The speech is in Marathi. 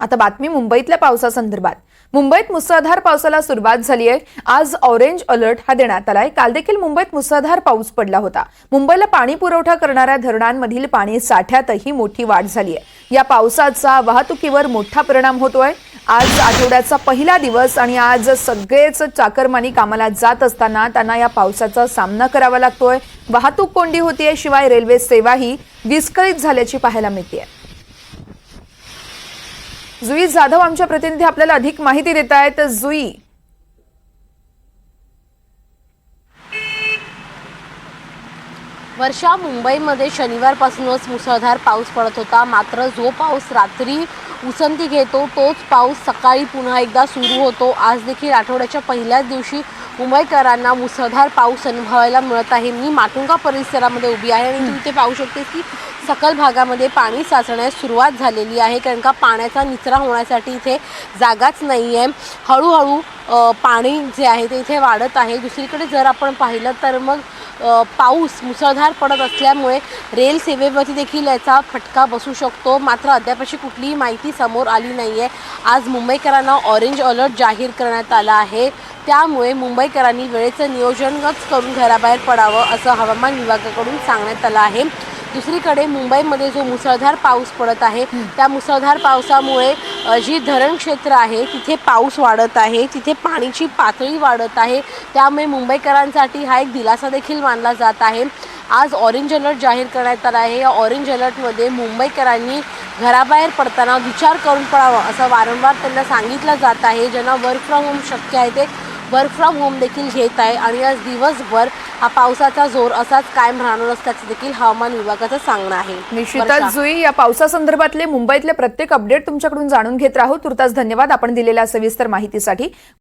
आता बातमी मुंबईतल्या पावसासंदर्भात. मुंबईत मुसळधार पावसाला सुरुवात झाली आहे. आज ऑरेंज अलर्ट हा देण्यात आलाय. काल देखील मुंबईत मुसळधार पाऊस पडला होता. मुंबईला पाणी पुरवठा करणाऱ्या धरणांमधील पाणी साठ्यातही मोठी वाढ झाली आहे. या पावसाचा वाहतुकीवर मोठा परिणाम होतोय. आज आठवड्याचा पहिला दिवस आणि आज सगळेच चाकरमानी कामाला जात असताना त्यांना या पावसाचा सामना करावा लागतोय. वाहतूक कोंडी होतीये शिवाय रेल्वे सेवाही विस्कळीत झाल्याची पाहायला मिळते जुई जाधव आमच्या प्रतिनिधी आपल्याला अधिक माहिती देत आहेत जुई वर्षा मुंबईमध्ये शनिवारपासूनच मुसळधार पाऊस पडत होता. मात्र जो पाऊस रात्री उसंती घेतो तोच पाऊस सकाळी पुन्हा एकदा सुरू होतो. आज देखील आठवड्याच्या पहिल्याच दिवशी मुंबईकरांना मुसळधार पाऊस अनुभवायला मिळत आहे. मी माटुंगा परिसरामध्ये उभी आहे आणि तू इथे पाहू शकते की सकल भागामध्ये पाणी साचण्यास सुरुवात झालेली आहे. कारण का पाण्याचा निचरा होण्यासाठी इथे जागाच नाही आहे हळूहळू पाणी जे आहे ते इथे वाढत आहे. दुसरीकडे जर आपण पाहिलं तर मग पाऊस मुसळधार पडत असल्यामुळे रेल सेवेवरती देखील याचा फटका बसू शकतो. मात्र अद्याप अशी कुठलीही माहिती समोर आली नाही आहे आज मुंबईकरांना ऑरेंज अलर्ट जाहीर करण्यात आला आहे. त्यामुळे मुंबईकरांनी वेळेचं नियोजनच करून घराबाहेर पडावं असं हवामान विभागाकडून सांगण्यात आलं आहे. दुसरीकडे मुंबईमध्ये जो मुसळधार पाऊस पडत आहे त्या मुसळधार पावसामुळे जी धरण क्षेत्र आहे तिथे पाऊस वाढत आहे तिथे पाणीची पातळी वाढत आहे. त्यामुळे मुंबईकरांसाठी हा एक दिलासा देखील मानला जात आहे. आज ऑरेंज अलर्ट जाहीर करण्यात आला आहे. या ऑरेंज अलर्टमध्ये मुंबईकरांनी घराबाहेर पडताना विचार करून पडावा असं वारंवार त्यांना सांगितलं जात आहे. ज्यांना वर्क फ्रॉम होम शक्य आहे ते वर्क फ्रॉम होम देखील घेत आहे आणि आज दिवसभर हा पावसाचा जोर असाच कायम राहणार असल्याचं देखील हवामान विभागाचं सांगणं आहे. निश्चितच. जुई या पावसासंदर्भातले मुंबईतले प्रत्येक अपडेट तुमच्याकडून जाणून घेत राहू. तुर्तास धन्यवाद आपण दिलेल्या सविस्तर माहितीसाठी.